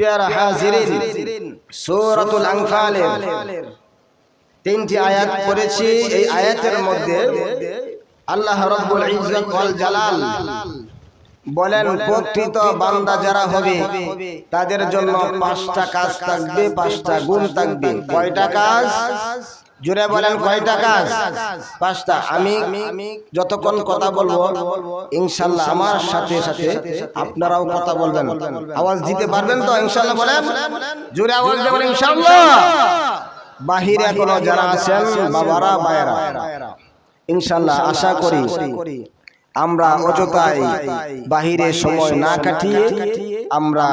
পেয়ারা হাজিরিন। সৌরতুল তিনটি আয়াত পড়েছি। এই আয়াতের মধ্যে আল্লাহ রব্বুল ইজ্জত ওয়াল জালাল বলেন প্রকৃত বান্দা যারা হবে তাদের জন্য পাঁচটা কাজ থাকবে পাঁচটা গুণ থাকবে। কয়টা কাজ? জুড়ে বলেন কয়টা কাজ? পাঁচটা। আমি যতক্ষণ কথা বলব ইনশাল্লাহ আমার সাথে সাথে আপনারাও কথা বলবেন। আওয়াজ দিতে পারবেন তো ইনশাল্লাহ বলেন? জুড়ে আওয়াজ দেবেন ইনশাল্লাহ। বাহিরে এখনও যারা আছেন বাবারা বায়রা ইনশাল্লাহ আশা করি। আমরা অযথায় বাহিরে সময় না কাটিয়ে আমরা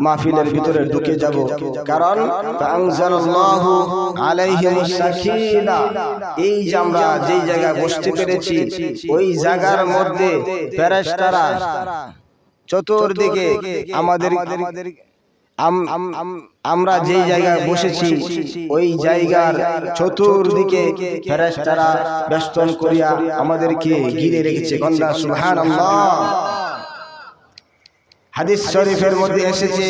মাহফিলের ভিতরে ঢুকে যাব। কারণ এই যে আমরা যেই জায়গায় বসতে পেরেছি ওই জায়গার মধ্যে ফেরেশতারা চতুর্দিকে আমাদের আম- আম- আমরা যেই জায়গায় বসেছি ওই জায়গার চতুর্দিকে ফেরেশতারা বেষ্টন করিয়া আমাদেরকে ঘিরে রেখেছে। গন্ধা সুবহানাল্লাহ। হাদিস শরীফের মধ্যে এসেছে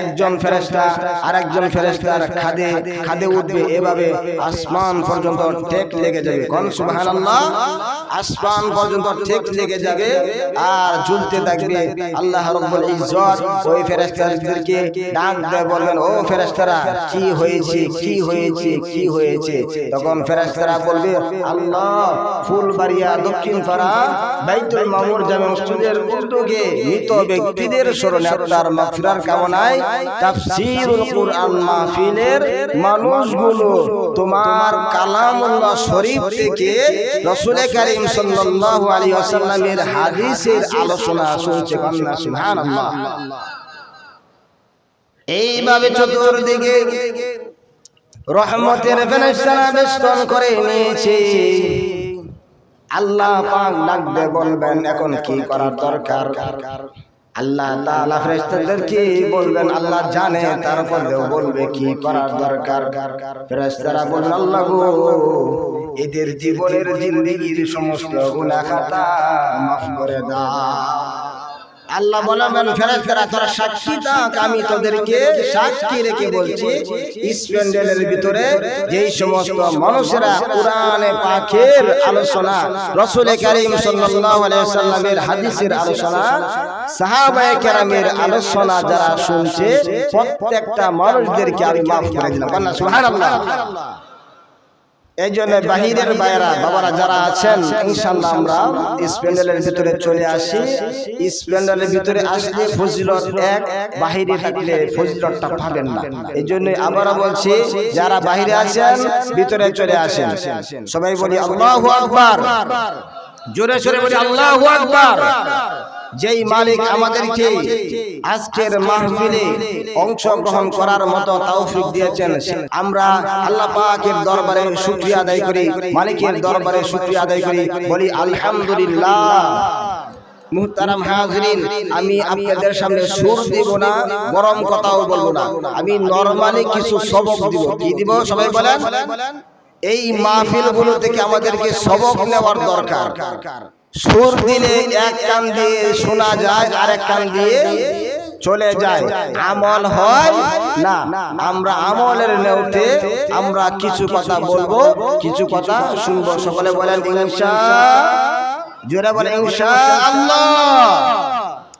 একজন ফেরেশতা আরেকজন ফেরেশতার খাদে খাদে উঠবে এভাবে আসমান পর্যন্ত টেক লেগে যাবে। কোন সুবহানাল্লাহ? আসমান পর্যন্ত টেক লেগে যাবে আর ঝুলতে থাকবে আল্লাহ রাব্বুল ইজ্জত। ওই ফেরেশতাদেরকে ডাক দিয়ে বলবেন ও ফেরেস্তারা কি হয়েছে? কি হয়েছে? কি হয়েছে? তখন ফেরেশতারা বলবে আল্লাহ ফুলবাড়িয়া দক্ষিণ পাড়া বাইতুল মামুর জামে মসজিদের উদ্যোগে মৃত ব্যক্তিদের স্মরণে আপনার মাগফিরার কামনায় তাফসীরুল কুরআন মাহফিলের মানুষগুলো তোমার কালামুল্লাহ শরীফ থেকে রাসূল কারীম সাল্লাল্লাহু আলাইহি ওয়াসাল্লামের হাদিসের আলোচনা শুনছে কন্যা, সুবহানাল্লাহ। এইভাবে চতুর্দিকে রহমতের ফেরেশতারা বেষ্টন করে নিয়েছে। আল্লাহ পাক ডাকবে, বলবেন, এখন কি করার দরকার? আল্লাহ তাআলা ফেরেশতাদেরকে বলবেন আল্লাহ জানে তারপরেও বলবে কি করার দরকার। ফেরেশতারা বলল আল্লাহ গো এদের জীবনের জিন্দেগির সমস্ত গুনাহ খাতা মাফ করে দাও। আল্লাহ বলবেন ফেরেশতারা তোরা সাক্ষী থাক আমি তোদেরকে সাক্ষী রেখে বলছি ইসপেন্ডেলের ভিতরে যেই সমস্ত মানুষেরা কোরআনে পাকের আলোচনা রাসূল কারীম সাল্লাল্লাহু আলাইহি সাল্লামের হাদিসের আলোচনা সাহাবায়ে কেরামের আলোচনা যারা শুনছে প্রত্যেকটা মানুষদেরকে আমি মাফ করে দিলাম। আল্লাহ সুবহানাল্লাহ। এই জন্য বাহিরের বাইরা, বাবারা যারা আছেন ইনশাল্লাহ আমরা স্প্যান্ডেলের ভিতরে চলে আসি। স্প্যান্ডেলের ভিতরে আসলে ফজিলত এক, বাহিরে থাকলে ফজিলতটা পাবেন না। এই জন্য আবারও বলছি, যারা বাহিরে আছেন, ভিতরে চলে আসেন। সবাই বলি আল্লাহু আকবার। জোরে জোরে বলি আল্লাহু আকবার। যেই মালিক আমাদেরকে আজকের মাহফিলে অংশগ্রহণ করার মতো তৌফিক দিয়েছেন। আমরা আল্লাহ পাকের দরবারে শুকরিয়া আদায় করি। মালিকের দরবারে শুকরিয়া আদায় করি। বলি আলহামদুলিল্লাহ। মুহতারাম হাজরিন আমি আপনাদের সামনে সুর দিব না গরম কথাও বলব না। আমি নরমালি কিছু সবক দিব। কি দিব সবাই বলেন? এই মাহফিলগুলো থেকে আমাদেরকে সবক নেওয়ার দরকার। সুর দিলে এক কান দিয়ে শোনা যায় আর এক কান দিয়ে চলে যায়। আমল হয়? না। আমরা আমলের নেউতে আমরা কিছু কথা বলব কিছু কথা শুনব। সকলে বলেন ইনশা জোরে বলেন ইনশা আল্লাহ।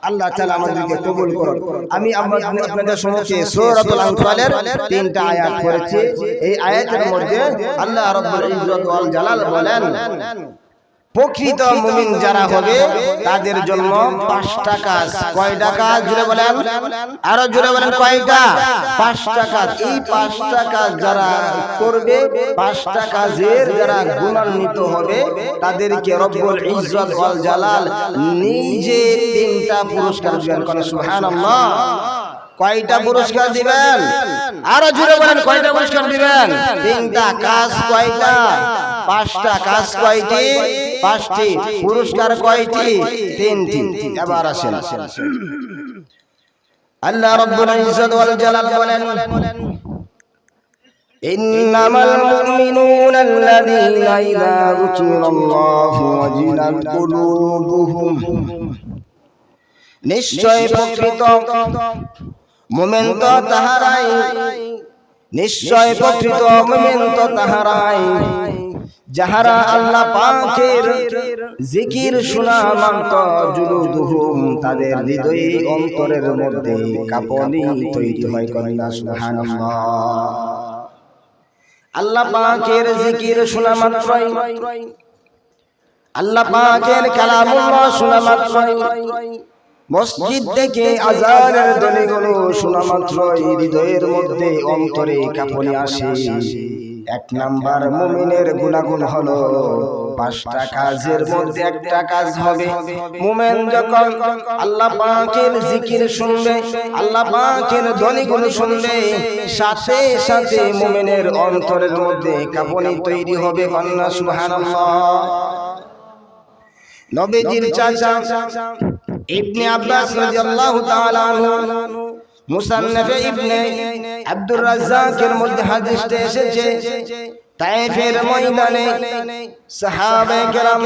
আল্লাহ তাআলা আমাদেরকে কবুল করুন। আমি আপনাদের সম্মুখে সূরাতুল আনফালের তিনটা আয়াত পড়েছি। এই আয়াতের মধ্যে আল্লাহ রাব্বুল ইজ্জত ওয়াল জালাল বলেন। প্রকৃত মুমিন যারা হবে তাদের জন্য পাঁচটা কাজ। কয়টা কাজ? জুড়ে বলেন। আরও জুড়ে বলেন কয়টা? পাঁচটা কাজ। এই পাঁচটা কাজ যারা করবে পাঁচটা কাজের যারা গুণান্বিত হবে তাদেরকে রব্বুল ইজ্জত ওয়াল জালাল নিজে তিনটা পুরস্কার দিবেন কোন সুবহানাল্লাহ। কয়টা পুরস্কার দিবেন? আরও জুড়ে বলেন কয়টা পুরস্কার দিবেন? তিনটা কাজ কয়টা? পাঁচটা কাজ কয়টি? পাঁচটি পুরস্কার কয়টি তিনটি এবার আসেন আল্লাহ রাব্বুল ইজ্জত ওয়াল জালাল বলেন إنما المؤمنون الذين إذا ذكر الله وجلت قلوبهم নিশ্চয় প্রকৃত মোমেন তো তাহারাই নিশ্চয় প্রকৃত মোমেন তো তাহারাই যাহারা আল্লাহ পাকের জিকির শোনা মানত জুলুদুহুম তাদের হৃদয়ে অন্তরের মধ্যে কাঁপনি তৈরি হয় কন্যা সুবহানাল্লাহ। আল্লাহ পাকের জিকির শোনা মাত্রই আল্লাহ পাকের কালামুল্লাহ শোনা মাত্রই মসজিদ থেকে আজানের ধ্বনিগুলো শোনা মাত্রই হৃদয়ের মধ্যে অন্তরে কাঁপনি আসে। এক নাম্বার মুমিনের গুণাগুণ হলো পাঁচটা কাজের মধ্যে একটা কাজ হবে। মুমেন যখন আল্লাহ পাকের জিকির শুনবে, আল্লাহ পাকের ধ্বনিগুলো শুনবে, সাথে সাথে মুমিনের অন্তরের মধ্যে কাঁপনি তৈরি হবে কন্যা সুবহানাল্লাহ। নবীজির চাচা ইবনে আব্বাস রাদিয়াল্লাহু তাআলা মুসান্নাফে ইবনে আব্দুর রাজ্জাকের মধ্যে হাদিসটা এসেছে। তায়েফের ময়দানে সাহাবে কেরাম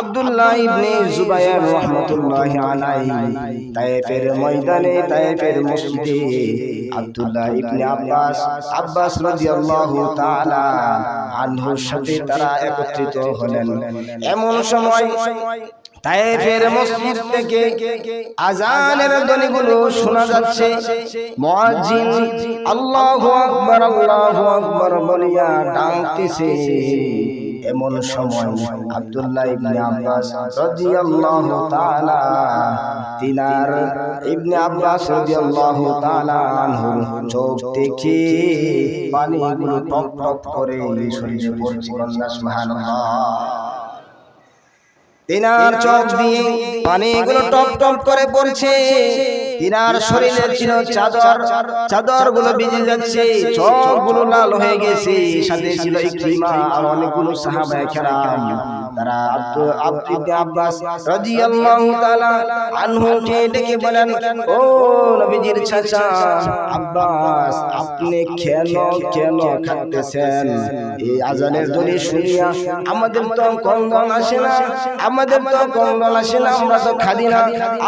আব্দুল্লাহ ইবনে জুবায়ের রাহমাতুল্লাহি আলাইহি তায়েফের ময়দানে, তায়েফের মসজিদে আব্দুল্লাহ ইবনে আব্বাস আব্বাস রাদিয়াল্লাহু তাআলা আনহুর সাথে তারা একত্রিত হলেন। এমন সময় তায়েফের মসজিদ থেকে আজানের ধ্বনিগুলো শোনা যাচ্ছে। মুয়াজ্জিন আল্লাহু আকবার আল্লাহু আকবার বলিয়া ডাকতেছে। এমন সময় আব্দুল্লাহ ইবনে আব্বাস রাদিয়াল্লাহু তাআলা তিনার ইবনে আব্বাস রাদিয়াল্লাহু তাআলা চোখ থেকে পানিগুলো টপ টপ করে শরীরে পড়ছে সুবহানাল্লাহ। তিনার চোখ দিয়ে পানিগুলো টপ টপ করে পড়ছে। তিনার শরীরে ছিল চাদর। চাদর। গুলো ভিজে যাচ্ছে। চোখগুলো লাল হয়ে গেছে। সাথে ছিল ইকরিমা আর অনেকগুলো সাহাবায়ে কেরাম। তারা আব্দুল আব্দুল আব্বাস রাদিয়াল্লাহু তাআলা আনহুকে ডেকে বলেন ও নবীজির চাচা আব্বাস আপনি কেন কেন খাচ্ছেন এই আজানের ধ্বনি শুনিয়া আমাদের তো কন্দন আসে না আমাদের তো কন্দন আসে না আমরা তো খাদি না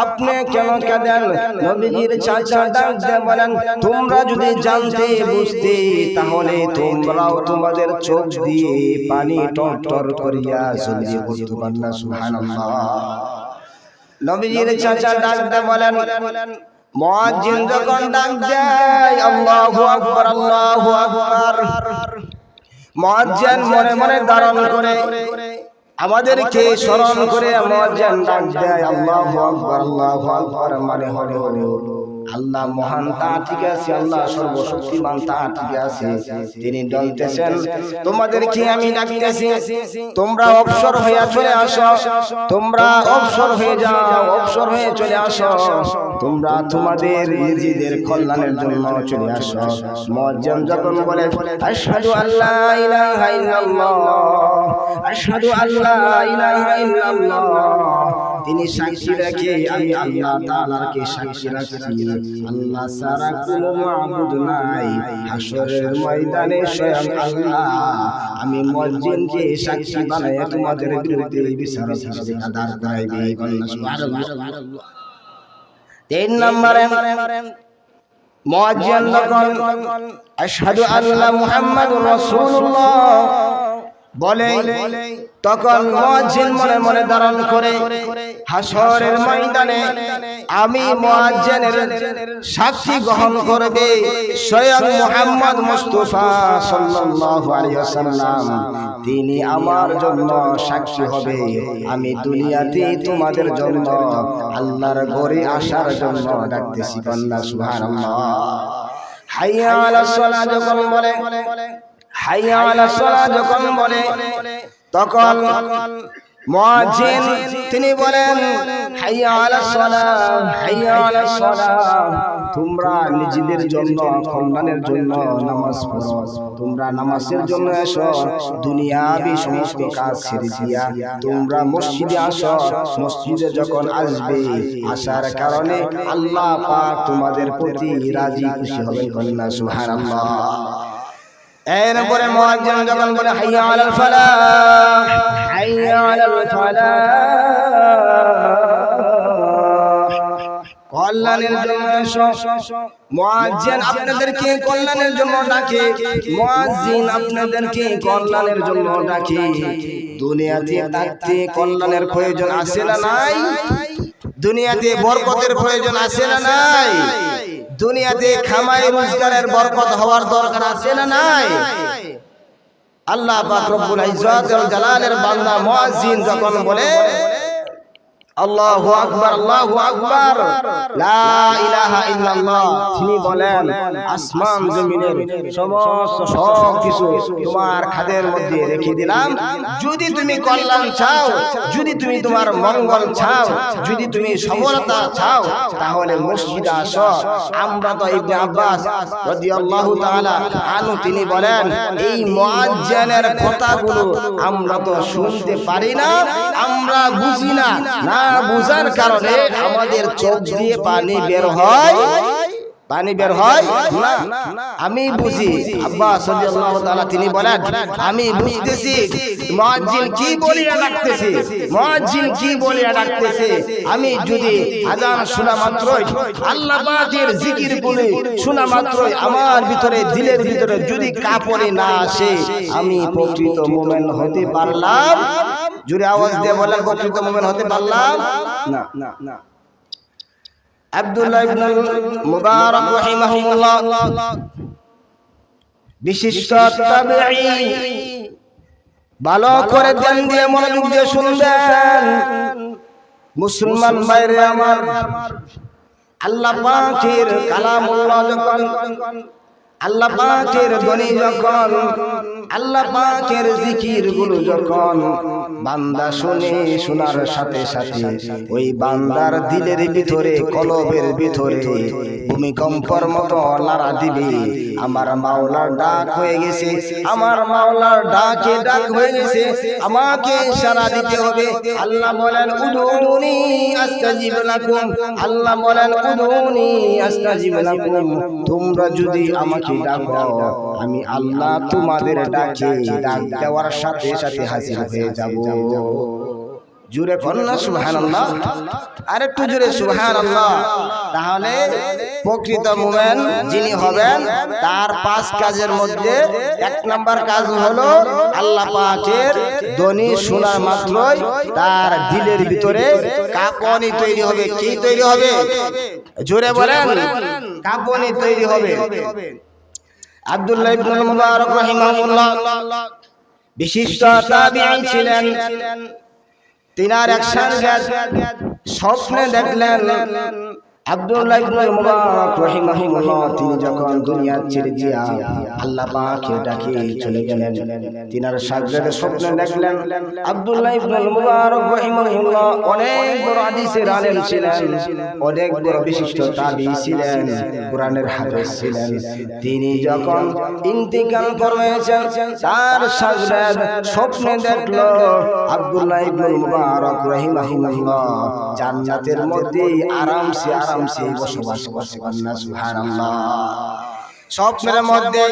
আপনি কেন কাঁদেন নবীজির চাচা ডাক দিয়ে বলেন তোমরা যদি জানতে বুঝতে তাহলে তোমরাও তোমাদের চোখ দিয়ে পানি টর টর করিয়া জড়িয়ে পড়তে পারলা সুবহানাল্লাহ। নবীজির চাচা ডাকতে দিয়ে বলেন মুয়াজ্জিন যখন ডাক দেয় আল্লাহু আকবার আল্লাহু আকবার। মুয়াজ্জিন মনে মনে ধারণ করে। আমাদেরকে স্মরণ করে মুয়াজ্জিন ডাক দেয়। আল্লাহু আকবার আল্লাহু আকবার মানে হলো আল্লাহ মহান তা ঠিক আছে আল্লাহ সর্বশক্তিমান তা ঠিক আছে। তিনি বলতেছেন তোমাদেরকে আমি ডাকতেছি তোমরা অবসর হয়ে চলে আসো তোমরা অবসর হয়ে যাও অবসর হয়ে চলে আসো। তোমরা তোমাদের নিজেদের কল্যাণের জন্য চলে আসো। মুয়াজ্জিন যখন বলে আশহাদু আল্লা ইলাহা ইল্লাল্লাহ আশহাদু আল্লা ইলাহা ইল্লাল্লাহ। তিনি সাক্ষী রাখে আমি আল্লাহ তাআলাকে সাক্ষী রাখছি আল্লাহ সারা কোনো মাবুদ নাই। হাসরের ময়দানে স্বয়ং আল্লাহ। আমি মুয়াজ্জিনকে সাক্ষী বানায় তোমাদের বিরুদ্ধে বিচার হিসেবে আদার করাইবে। সুবহানাল্লাহ তিন নম্বরে মুয়াজ্জিন যখন আশহাদু আল্লা মুহাম্মাদুর রাসূলুল্লাহ বলে তখন মুয়াজ্জিন মনে মনে ধারণ করে হাসরের ময়দানে আমি মুয়াজ্জিনের সাক্ষী গ্রহণ করবে স্বয়ং মুহাম্মদ মুস্তাফা সাল্লাল্লাহু আলাইহি ওয়াসাল্লাম। তিনি আমার জন্য সাক্ষী হবে। আমি দুনিয়াতে তোমাদের জন্য আল্লাহর ঘরে আসার জন্য ডাকতেছি কন্যা সুবহানাল্লাহ। হাইয়া আলাস সালাহ যখন বলে। হাইয়া যখন বলে তখন মুয়াজ্জিন তিনি বলেন হাইয়া হাইয়া তোমরা নিজেদের জন্য কল্যাণের জন্য নামাজ পড়ো। তোমরা নামাজের জন্য এসো দুনিয়াবি সমস্ত কাজ ছেড়ে দিয়া তোমরা মসজিদে আসো মসজিদে যখন আসবে আসার কারণে আল্লাহ পাক তোমাদের প্রতি রাজি খুশি হবেন কন্যা সুবহানাল্লাহ। এরপরে মুয়াজ্জিন যখন বলে, হাইয়া আলাল ফালাহ, হাইয়া আলাল ফালাহ। কল্যাণের জন্য মুয়াজ্জিন আপনাদেরকে কল্যাণের জন্য ডাকে। মুয়াজ্জিন আপনাদেরকে কল্যাণের জন্য ডাকে। দুনিয়াতে থাকতে কল্যাণের প্রয়োজন আছে না নাই? দুনিয়াতে বরকতের প্রয়োজন আছে না নাই? দুনিয়াতে খামাই রোজগারের বরকত হওয়ার দরকার আছে না নাই? আল্লাহ পাক রব্বুল ইজ্জত ওয়াল জালালের বান্দা মুয়াজ্জিন যখন বলে আল্লাহু আকবার আল্লাহু আকবার। লা ইলাহা ইল্লাল্লাহ। তিনি বলেন আসমান জমিনের সমস্ত সব কিছু তোমার খাদের মধ্যে রেখে দিলাম। যদি তুমি কল্যাণ চাও যদি তুমি তোমার মঙ্গল চাও যদি তুমি সফলতা চাও তাহলে মসজিদে আসো। আমরা তো ইবনে আব্বাস রাদিয়াল্লাহু তাআলা আনহু তিনি বলেন এই মুয়াজ্জিনের কথাগুলো আমরা তো শুনতে পারি না আমরা বুঝি না। না। বুঝার কারণে আমাদের চোখ দিয়ে পানি বের হয়। পানি বের হয়? না। আমি বুঝি। আব্বাস রাদিয়াল্লাহু তাআলা তিনি বলেন আমি বুঝতেছি। মুয়াজ্জিন কি বলিয়া ডাকতেছে? মুয়াজ্জিন কি বলিয়া ডাকতেছে? আমি যদি আজান শোনা মাত্রই আল্লাহ পাকের জিকির বলি শোনা মাত্রই আমার ভিতরে দিলের ভিতরে যদি কাপড়ে না আসে আমি প্রকৃত মুমিন হতে পারলাম। জুড়ে আওয়াজ দিয়ে বলেন প্রকৃত মুমিন হতে পারলাম? না না না। আব্দুল্লাহ ইবনুল মুবারক রাহিমাহুল্লাহ। বিশিষ্ট তাবিঈ। ভালো করে ধ্যান দিয়ে মনোযোগ দিয়ে শুনবেন। মুসলমান বাইরে আমার আল্লাহ পাকের কালামুল্লাহ যখন আল্লাহ পাকের ধ্বনি যখন আল্লাহ পাকের জিকিরগুলো যখন বান্দা শুনে, শোনার সাথে সাথে ওই বান্দার দিলের ভিতরে, কলবের ভিতরে ভূমিকম্পর মতো লারা দিবে আমার মাওলার ডাক হয়ে গেছে, আমার মাওলার ডাকে ডাক হয়ে গেছে, আমাকে সারা দিতে হবে। আল্লাহ বলেন উদুনি আস্তাজিব লাকুম। আল্লাহ বলেন উদুনি আস্তাজিব লাকুম। তোমরা যদি আমাকে ডাকো, আমি আল্লাহ তোমাদের ডাকে ডাক দেওয়ার সাথে সাথে হাজির হয়ে যাব। জুড়ে কন্যা সুবহানাল্লাহ। আরেকটু জুড়ে সুবহানাল্লাহ। তাহলে প্রকৃত মুমেন যিনি হবেন তার পাঁচ কাজের মধ্যে এক নাম্বার কাজ হলো আল্লাহ পাকের ধ্বনি শোনা মাত্রই তার দিলের ভিতরে কাঁপনি তৈরি হবে। কি তৈরি হবে? জোরে বলেন। কাঁপনি তৈরি হবে। আব্দুল্লাহ ইবনুল মুবারক রাহিমাহুল্লাহ বিশিষ্ট তাবেঈন ছিলেন। তিনার এক সাংঘাত স্বপ্নে দেখলেন আব্দুল্লাহ ইবনুল মুবারক রাহিমাহুল্লাহ তিনি যখন দুনিয়া ছেড়ে দিয়া আল্লাহ পাকের ডাকে চলে গেলেন তিনার সাগরে স্বপ্নে দেখলেন আব্দুল্লাহ ইবনুল মুবারক রাহিমাহুল্লাহ অনেক বড় হাদিসের আলেম ছিলেন অনেক বড় বিশিষ্ট তাবি ছিলেন কোরআনের হাফেজ ছিলেন। তিনি যখন ইন্তিকাল ফরমায়েছেন তার সাগরে স্বপ্নে দেখল আব্দুল্লাহ ইবনুল মুবারক রাহিমাহুল্লাহ। জান্নাতের মধ্যে আরামসে আরামসে বসবাস করছে কন্যা সুহান স্বপ্নের মধ্যে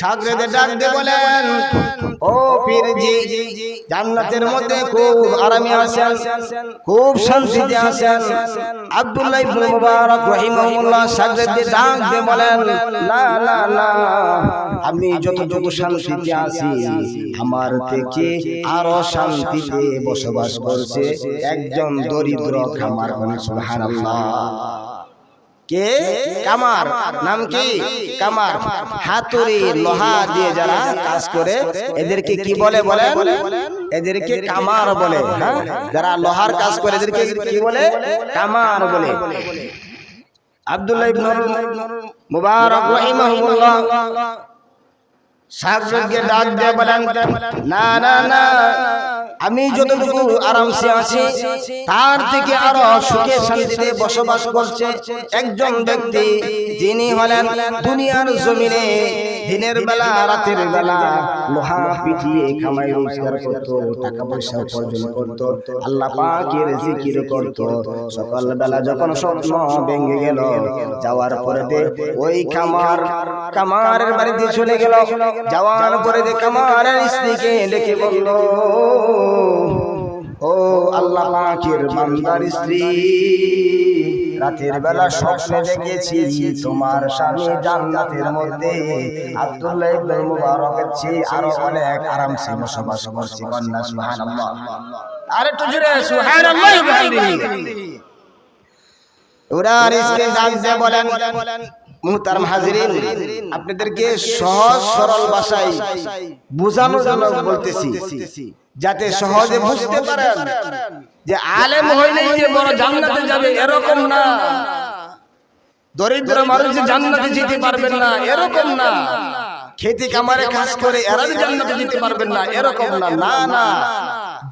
সাগরেদের বলেন ও পীরজি জান্নাতের মধ্যে খুব আরামে আছেন খুব শান্তিতে আছেন আব্দুল্লাহ ইবনে মুবারক রাহিমাহুল্লাহ সাগরেদের ডাক দিয়ে বলেন না না না আমি যতটুকু শান্তিতে আছি আমার থেকে আরও শান্তিতে বসবাস করছে। একজন দরিদ্র খামার মানে সুবহানাল্লাহ। কে? কামার। নাম কি? কামার। লোহা দিয়ে যারা কাজ করে এদেরকে কি বলে বলেন? এদেরকে কামার বলে হ্যাঁ? যারা লোহার কাজ করে এদেরকে কি বলে? কামার বলে। আব্দুল্লাহ ইবনে মুবারক রাহিমাহুল্লাহ। সাহেবকে ডাক দিয়ে বলেন না না না আমি যতটুকু আরামসে আছি তার থেকে আরও সুখে শান্তিতে বসবাস করছে একজন ব্যক্তি যিনি হলেন দুনিয়ার জমিনে। দিনের বেলা রাতের বেলা। লোহা পিটিয়ে কামাই রোজগার করত টাকা পয়সা উপার্জন করত আল্লাহ পাকের জিকির করত। সকাল বেলা যখন স্বপ্ন ভেঙে গেল যাওয়ার পরে দে ওই কামার কামারের বাড়িতে চলে গেল। যাওয়ার পরে দে কামারের স্ত্রীকে ডেকে বলল ও আল্লাহ পাকের বান্দার স্ত্রী, রাতের বেলা স্বপ্নে দেখেছি তোমার স্বামী জান্নাতের মধ্যে আব্দুল্লাহ ইবনে মুবারকের চেয়ে আরও অনেক আরামসে বসবাস করছে, কন্যা, সুবহানাল্লাহ। আর একটু জোরে, সুবহানাল্লাহ বিহামদিহি স্ত্রী ডাক দিয়ে বলেন মুহতারাম হাজিরিন আপনাদেরকে সহজ সরল ভাষায় বোঝানোর জন্য বলতেছি। যাতে সহজে বুঝতে পারেন যে আলেম হইলেই যে বড় জান্নাতে যাবে এরকম না। দরিদ্র মানুষ যে জান্নাতে যেতে পারবেন না এরকম না। খেতে কামারে কাজ করে এরা জান্নাতে যেতে পারবেন না এরকম না না না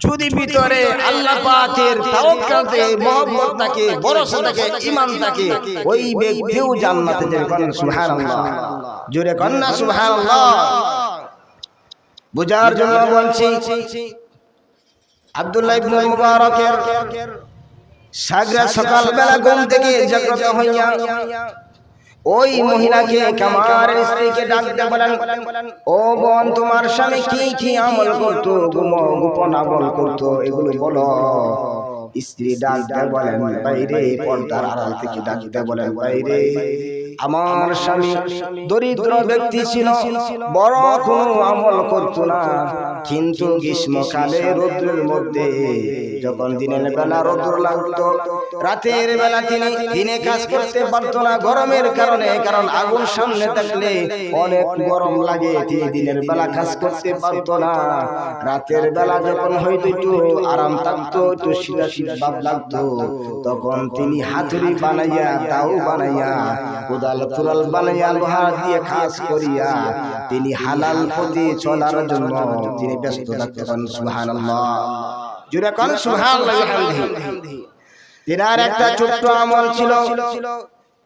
যদি ভিতরে আল্লাহ পাকের তাওয়াক্কালতে মহব্বত থাকে ভরসা থাকে ঈমান থাকে ওই ব্যক্তিও জান্নাতে যাবে সুবহানাল্লাহ। জোরে কন্যা সুবহানাল্লাহ। বুঝার জন্য বলছি, আব্দুল্লাহ ইবনে মুবারকের সাগরা সকালবেলা ঘুম থেকে জাগ্রত হইয়া ওই মহিলাকে কামার স্ত্রীকে ডাকতে বলেন, ও বোন, তোমার স্বামী কি কি আমল করতো গোপন আমল করতো, এগুলো বলো। স্ত্রী ডাকতে বলেন, বাইরে পর্দার আড়াল থেকে ডাকতে বলেন, বাইরে। আমার স্বামী দরিদ্র ব্যক্তি ছিল বড় কোনো আমল করতো না। কিন্তু গ্রীষ্মকালে রৌদ্রের মধ্যে যখন দিনের বেলা রৌদ্র লাগতো রাতের বেলা তিনি দিনে কাজ করতে পারতো না গরমের কারণে কারণ আগুন সামনে থাকলে অনেক গরম লাগে তিনি দিনের বেলা কাজ করতে পারতো না। রাতের বেলা যখন হয়তো একটু আরাম থাকতো একটু শীতা শীত ভাব লাগতো তখন তিনি হাতুড়ি বানাইয়া তাও বানাইয়া কোদাল কুড়াল বানাইয়া লোহা দিয়ে কাজ করিয়া। তিনি হালাল পথে চলার জন্য তিনি ব্যস্ত থাকতেন। সুবহানাল্লাহ। জুড়ে কোন সুবহানাল্লাহ বিহামদিহি তিনার একটা ছোট্ট আমল ছিল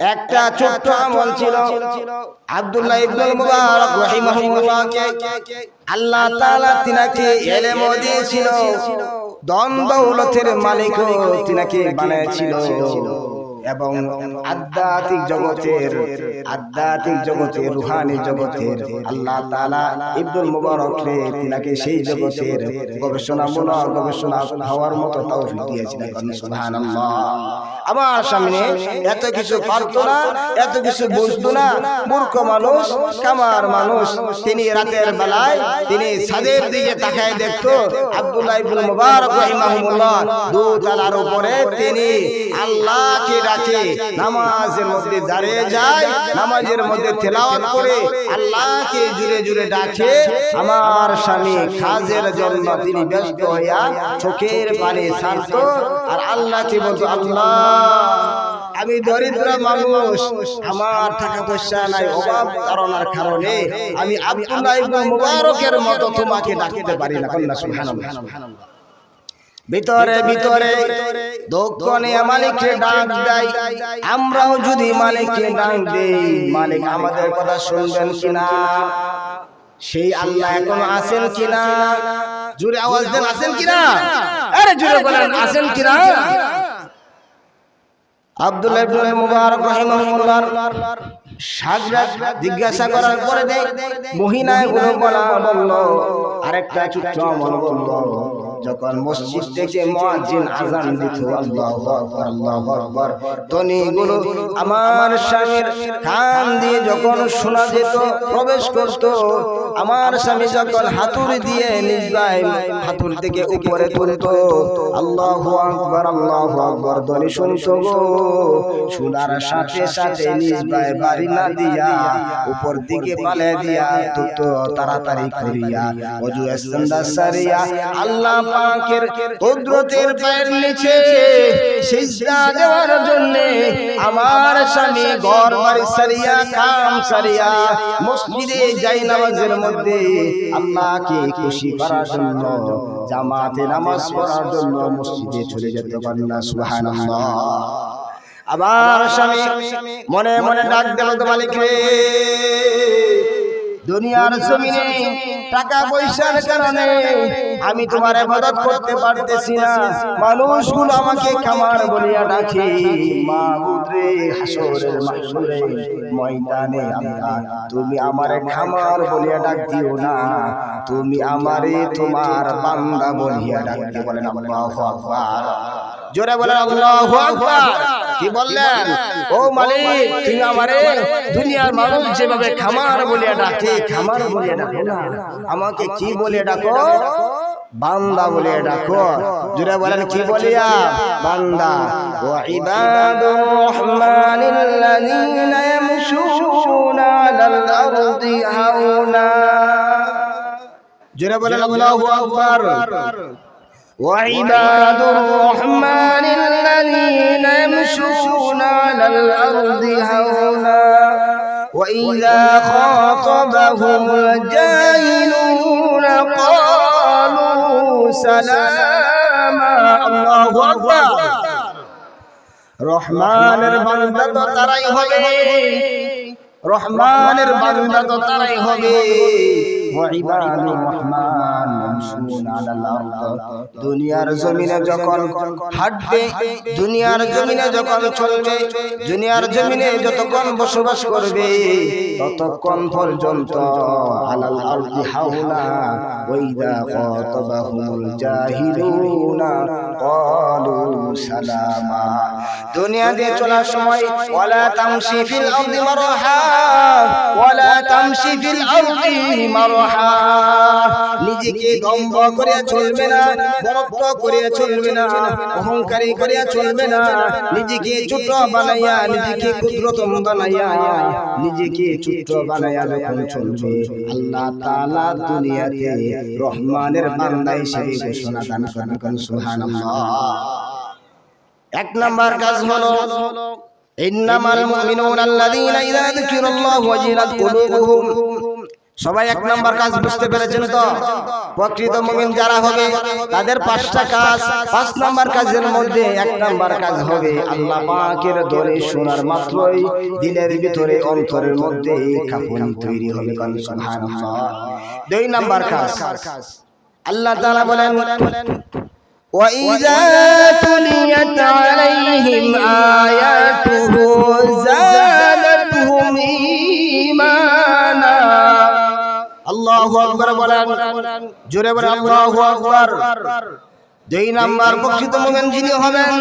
একটা ছোট্ট আমল ছিল। আব্দুল্লাহ ইবনুল মুবারক রাহিমাহুল্লাহকে আল্লাহ তাআলা তিনাকে ইলম দিয়েছিল দন দৌলতের তিনাকে বানিয়েছিল এবং আধ্যাত্মিক জগতের আধ্যাত্মিক জগতের রুহানি জগতের আল্লাহ তাআলা ইবনুল মুবারক রে তিনাকে সেই জগতের গবেষণামূলক গবেষণা হওয়ার মতো তৌফিক দিয়েছিলেন সুবহানাল্লাহ। আমার সামনে এত কিছু পারতো না এত কিছু বুঝতো না মূর্খ মানুষ কামার মানুষ। তিনি রাতের বেলায় তিনি ছাদের দিকে তাকায় দেখতো আব্দুল্লাহ ইবনে মুবারক রাহিমাহুল্লাহ। দোতলার উপরে তিনি আল্লাহকে ডাকে নামাজের মধ্যে দাঁড়িয়ে যায় নামাজের মধ্যে তেলাওয়াত করে আল্লাহকে জুড়ে জুড়ে ডাকে। আমার স্বামী কাজের জন্য তিনি ব্যস্ত হইয়া চোখের পানি ছাড়তো আর আল্লাহকে বলতো, আল্লাহ, আমি দরিদ্র মানুষ, আমার টাকা পয়সা নাই, অভাব কারণের কারণে আমি আব্দুল্লাহ ইবনে মুবারকের মতো তোমাকে ডাকতে পারি না। কন্যা, সুবহানাল্লাহ। ভিতরে ভিতরে দক্ষণে মালিককে ডাক দেয়। আমরাও যদি মালিককে ডাক দেই মালিক আমাদের কথা শুনবেন কিনা? সেই আল্লাহ এখন আছেন কিনা? জুড়ে আওয়াজ দেন আছেন কিনা? আরে জোরে বলেন আছেন কিনা? আব্দুল্লাহ ইবনে মুবারক রাহিমাহুল্লাহর সাজরা জিজ্ঞাসা করার পরে দেয় মহিনায়গুলো বলা বলল আরেকটা ছোট্ট আমল বলল। যখন মসজিদ থেকে মুয়াজ্জিন আযান দিত আল্লাহু আকবার আল্লাহু আকবার। ধ্বনিগুলো আমার স্বামীর কান দিয়ে যখন শোনা যেত প্রবেশ করত আমার স্বামী যখন হাতুড়ি দিয়ে নিজবাই হাতুড়ি থেকে উপরে তুলত আল্লাহু আকবার আল্লাহু আকবার। ধ্বনি শুনতো গো শোনার সাথে সাথে নিজবাই বাড়ি না দিয়া উপর দিকে পালে দিয়া তুত তাড়াতাড়ি করিয়া। অজু সারিয়া আল্লাহ পাকের কুদরতের পায়ের নিচে সিজদা দেওয়ার জন্য আমার স্বামী ঘর বাড়ি সারিয়া কাম সারিয়া, মসজিদে যাই নামাজের মধ্যে আল্লাহকে খুশি করার জন্য, জামাতে নামাজ পড়ার জন্য মসজিদে চলে যেতে পারেন না, সুবহানাল্লাহ। আবার স্বামী মনে মনে ডাক দেব মালিক রে দুনিয়ার জমিনে টাকা পয়সার কারণে আমি তোমার ইবাদত করতে পারতেছি না। মানুষগুলো আমাকে কামার বলিয়া ডাকে। মাবুদ হাসরের মাহশুরে ময়দানে আল্লাহ তুমি আমারে খামার বলিয়া ডাক দিও না। তুমি আমারে তোমার বান্দা বলিয়া ডাক দিও। বলেন আল্লাহু আকবার। জোরে বলেন আল্লাহু আকবার। কি বললেন? ও মালিক তুমি আমারে দুনিয়ার মানুষ যেভাবে খামার বলিয়া ডাকে। খামার বলিয়া ডাকো না। আমাকে কি বলে ডাকো? বান্দা বলে ডাকো। জোরে বলেন কি বলিয়া? বান্দা। ওয়া ইবাদুর রহমানিল্লাযীনা ইয়ামশুনা আলাল আরদি হাওনা জোরে বলেন আল্লাহু আকবার। وعباد الرحمن الذين يمشون على الأرض هونا وإذا خاطبهم الجاهلون قالوا سلاما الله أكبر রহমানের বান্দা তো তারাই হবে রহমানের বান্দা তো তারাই হবে ওয়াইবাদুর রহমান ইয়ামশুনা আলাল আরদ দুনিয়ার জমিনে যখন হাঁটবে, দুনিয়ার জমিনে যখন চলবে, দুনিয়ার জমিনে যতক্ষণ বসবাস করবে, ততক্ষণ পর্যন্ত আলাল আরদি হাওলা ওয়াইদা খাতাবাহুমুল জাহিলুনা। ক্বালু সালামা দুনিয়া দিয়ে চলার নিজেকে দম্ভ না, বরত্ব করে চলবে না, অহংকারী করে চলবে না। নিজেকে বানাইয়া, নিজেকে ক্ষুদ্রতম যখন চলবে, আল্লাহ তাআলা দুনিয়াতে রহমানের বান্দা হিসেবে ঘোষণা দান করবেন, সুবহানাল্লাহ। এক নাম্বার কাজ হলো ইন্নামাল মুমিনুনা আল্লাযীনা ইযা যুকিরাল্লাহু ওয়াজিলাত কুলুবুহুম। সবাই এক নাম্বার কাজ বুঝতে পেরেছেন তো? প্রকৃত মুমিন যারা হবে তাদের পাঁচটা কাজ পাঁচ নাম্বার কাজের মধ্যে এক নাম্বার কাজ হবে আল্লাহ পাকের দরে শোনার মাত্রই দিলের ভিতরে অন্তরের মধ্যে কাপুনি তৈরি হবে দুই নাম্বার কাজ। আল্লাহ তাআলা বলেন وإذا تليت عليهم آياته زادتهم إيمانا الله أكبر বলেন জোরে বলেন আল্লাহু আকবার দুই নাম্বার প্রকৃত মুমিন যিনি হবেন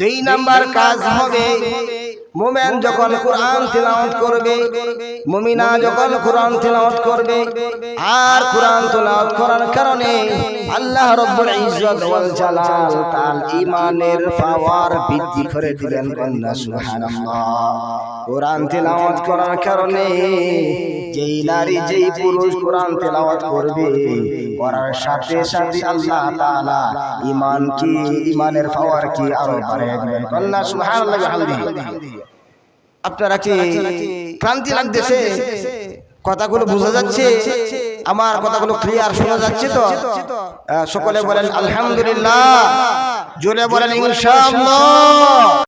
দুই নাম্বার কাজ হবে মুমিন যখন কোরআন তেলাওয়াত করবে মুমিনা যখন কোরআন তেলাওয়াত করবে আর কোরআন তেলাওয়াত করার কারণে আল্লাহ রাব্বুল ইজ্জত ওয়াল জালাল তার ঈমানের পাওয়ার বৃদ্ধি করে দিবেন কন্যা সুবহানাল্লাহ। কোরআন তেলাওয়াত করার কারণে যেই নারী যেই পুরুষ কোরআন তেলাওয়াত করবে করার সাথে সাথে আল্লাহ তাআলা ঈমান কি ঈমানের পাওয়ার কি আরও বাড়িয়ে দিবেন কন্যা সুবহানাল্লাহ বিহামদিহি। আপনারা কি ক্রান্তি লাগতেছে? কথাগুলো বোঝা যাচ্ছে। আমার কথাগুলো ক্লিয়ার শোনা যাচ্ছে তো? সকলে বলেন আলহামদুলিল্লাহ। জোরে বলেন ইনশাআল্লাহ।